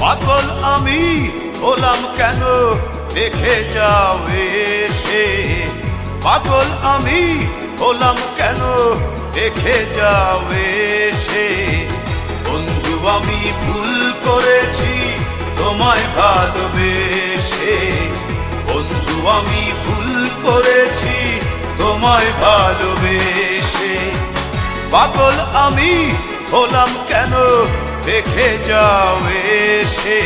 পাগল আমি হলাম কেন? দেখে যাও এসে। পাগল আমি হলাম কেন? দেখে যাও এসে। বন্ধু, আমি ভুল করেছি, তোমায় ভালোবেসে। বন্ধু, আমি ভুল করেছি, তোমায় ভালোবেসে। পাগল আমি হলাম কেন? দেখে যাও এসে।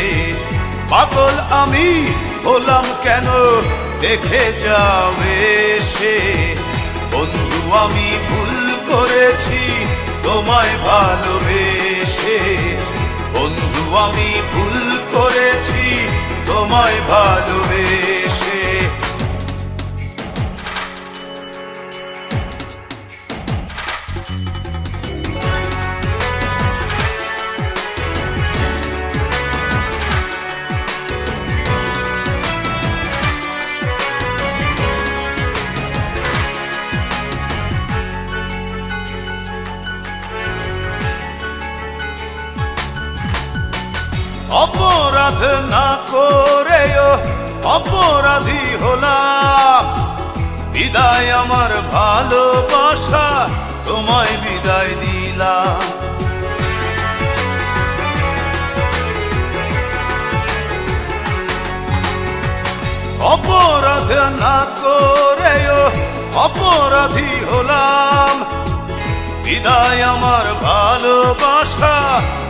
পাগল আমি হলাম কেন? দেখে যাও এসে। বন্ধু, আমি ভুল করেছি, তোমায় ভালোবেসে। বন্ধু, আমি ভুল করেছি, তোমায় ভালোবেসে। অপরাধ না করেও অপরাধী হলাম। বিদায় আমার ভালোবাসা, তোমায় বিদায় দিলাম। অপরাধ না করেও অপরাধী হলাম। বিদায় আমার ভালোবাসা,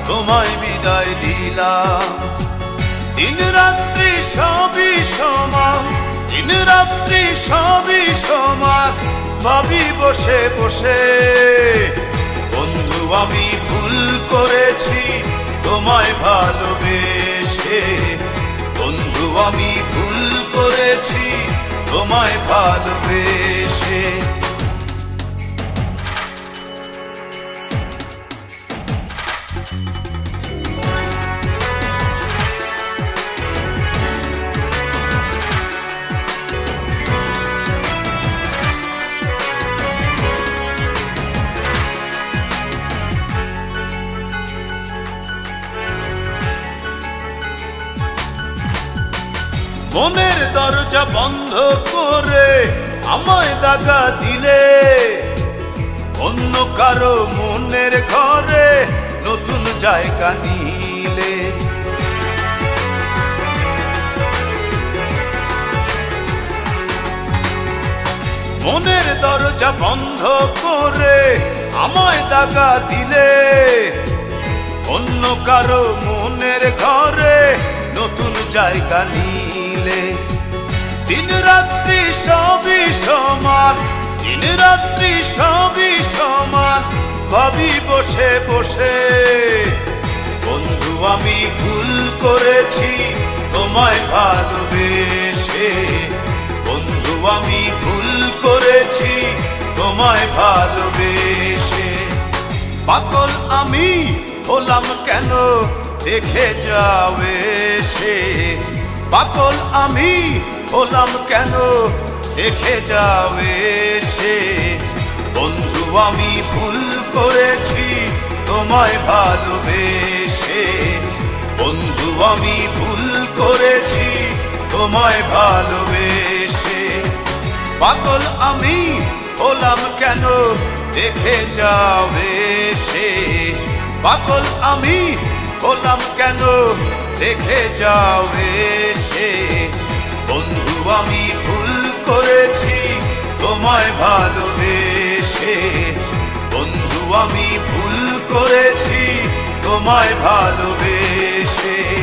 তোমায় দিলাম দিন রাত্রি সবই সমান, দিন রাত্রি সবই সমান, ভাবি বসে বসে। বন্ধু, আমি ভুল করেছি, তোমায় ভালোবেসে। বন্ধু, আমি ভুল করেছি, তোমায় ভালোবেসে। মনের দরজা বন্ধ করে আমায় দাগা দিলে। অন্য কারও মনের ঘরে নতুন জায়গা নিলে। মনের দরজা বন্ধ করে আমায় দাগা দিলে। অন্য কারও মনের ঘরে নতুন জায়গা নিলে দিন রাত্রি সবই সমান, দিন রাত্রি সবই সমান ভাবি বসে বসে। বন্ধু, আমি ভুল করেছি, তোমায় ভালোবেসে। বন্ধু, আমি ভুল করেছি, তোমায় ভালোবেসে। পাগল আমি হলাম কেন, দেখে যাও এসে। পাগল আমি হলাম কেন? দেখে যাবে সে। বন্ধু, আমি ভুল করেছি, তোমায় ভালোবেসে। বন্ধু, আমি ভুল করেছি, তোমায় ভালোবেসে। পাগল আমি হলাম কেন? দেখে যাবে সে। পাগল আমি হলাম কেন? দেখে যাও এসে। বন্ধু, আমি ভুল করেছি তোমায় ভালোবেসে। বন্ধু, আমি ভুল করেছি তোমায় ভালোবেসে।